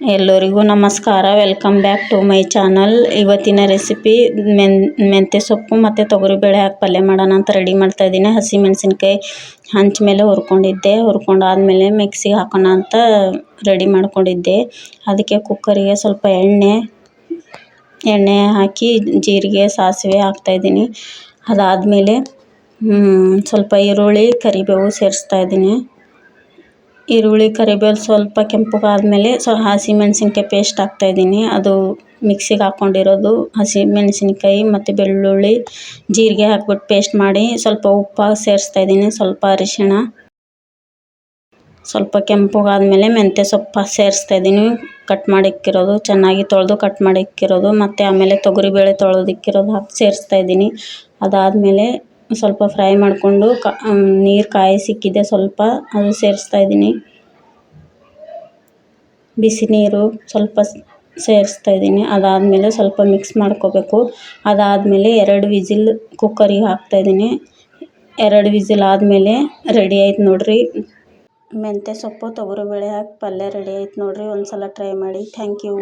ಎಲ್ಲರಿಗೂ ನಮಸ್ಕಾರ. Welcome back to my channel ಇವತ್ತಿನ ರೆಸಿಪಿ ಮೆನ್ ಮೆಂತ್ಯ ಸೊಪ್ಪು ಮತ್ತು ತೊಗರಿಬೇಳೆ ಹಾಕಿ ಪಲ್ಯ ಮಾಡೋಣ ಅಂತ ರೆಡಿ ಮಾಡ್ತಾ ಇದ್ದೀನಿ. ಹಸಿ ಮೆಣಸಿನ್ಕಾಯಿ ಹಂಚ ಮೇಲೆ ಹುರ್ಕೊಂಡಿದ್ದೆ. ಹುರ್ಕೊಂಡಾದ್ಮೇಲೆ ಮಿಕ್ಸಿಗೆ ಹಾಕೋಣ ಅಂತ ರೆಡಿ ಮಾಡ್ಕೊಂಡಿದ್ದೆ. ಅದಕ್ಕೆ ಕುಕ್ಕರಿಗೆ ಸ್ವಲ್ಪ ಎಣ್ಣೆ ಎಣ್ಣೆ ಹಾಕಿ ಜೀರಿಗೆ, ಸಾಸಿವೆ ಹಾಕ್ತಾಯಿದ್ದೀನಿ ಅದಾದಮೇಲೆ ಸ್ವಲ್ಪ ಈರುಳ್ಳಿ, ಕರಿಬೇವು ಸೇರಿಸ್ತಾ ಇದ್ದೀನಿ. ಈರುಳ್ಳಿ ಕರಿಬೇವು ಸ್ವಲ್ಪ ಕೆಂಪಗಾದ್ಮೇಲೆ ಸೊ ಹಸಿಮೆಣ್ಸಿನ್ಕಾಯಿ ಪೇಸ್ಟ್ ಹಾಕ್ತಾಯಿದ್ದೀನಿ ಅದು ಮಿಕ್ಸಿಗೆ ಹಾಕ್ಕೊಂಡಿರೋದು ಹಸಿಮೆಣ್ಸಿನ್ಕಾಯಿ ಮತ್ತು ಬೆಳ್ಳುಳ್ಳಿ, ಜೀರಿಗೆ ಹಾಕ್ಬಿಟ್ಟು ಪೇಸ್ಟ್ ಮಾಡಿ ಸ್ವಲ್ಪ ಉಪ್ಪು ಸೇರಿಸ್ತಾ ಇದ್ದೀನಿ, ಸ್ವಲ್ಪ ಅರಿಶಿಣ, ಸ್ವಲ್ಪ ಕೆಂಪಗಾದ್ಮೇಲೆ ಮೆಂತ್ಯ ಸೊಪ್ಪು ಸೇರಿಸ್ತಾ ಇದ್ದೀನಿ. ಕಟ್ ಮಾಡಿಕ್ಕಿರೋದು ಚೆನ್ನಾಗಿ ತೊಳೆದು ಕಟ್ ಮಾಡಿಕ್ಕಿರೋದು, ಮತ್ತು ಆಮೇಲೆ ತೊಗರಿಬೇಳೆ ತೊಳೆದಿಕ್ಕಿರೋದು ಹಾಕಿ ಸೇರಿಸ್ತಾ ಇದ್ದೀನಿ. ಅದಾದಮೇಲೆ ಸ್ವಲ್ಪ ಫ್ರೈ ಮಾಡಿಕೊಂಡು ಕ ನೀರು ಕಾಯಿಸಿಕ್ಕಿದ್ದೆ ಸ್ವಲ್ಪ, ಅದು ಸೇರಿಸ್ತಾ ಇದ್ದೀನಿ. ಬಿಸಿ ನೀರು ಸ್ವಲ್ಪ ಸೇರಿಸ್ತಾ ಇದ್ದೀನಿ. ಅದಾದಮೇಲೆ ಸ್ವಲ್ಪ ಮಿಕ್ಸ್ ಮಾಡ್ಕೋಬೇಕು. ಅದಾದಮೇಲೆ ಎರಡು ವಿಝಿಲ್ ಕುಕ್ಕರಿಗೆ ಹಾಕ್ತಾ ಇದ್ದೀನಿ. ಎರಡು ವಿಝಿಲ್ ಆದಮೇಲೆ ರೆಡಿ ಆಯ್ತು ನೋಡಿರಿ. ಮೆಂತ್ಯ ಸೊಪ್ಪು, ತೊಗರಿಬೇಳೆ ಹಾಕಿ ಪಲ್ಯ ರೆಡಿ ಆಯ್ತು ನೋಡಿರಿ. ಒಂದು ಸಲ ಟ್ರೈ ಮಾಡಿ. Thank you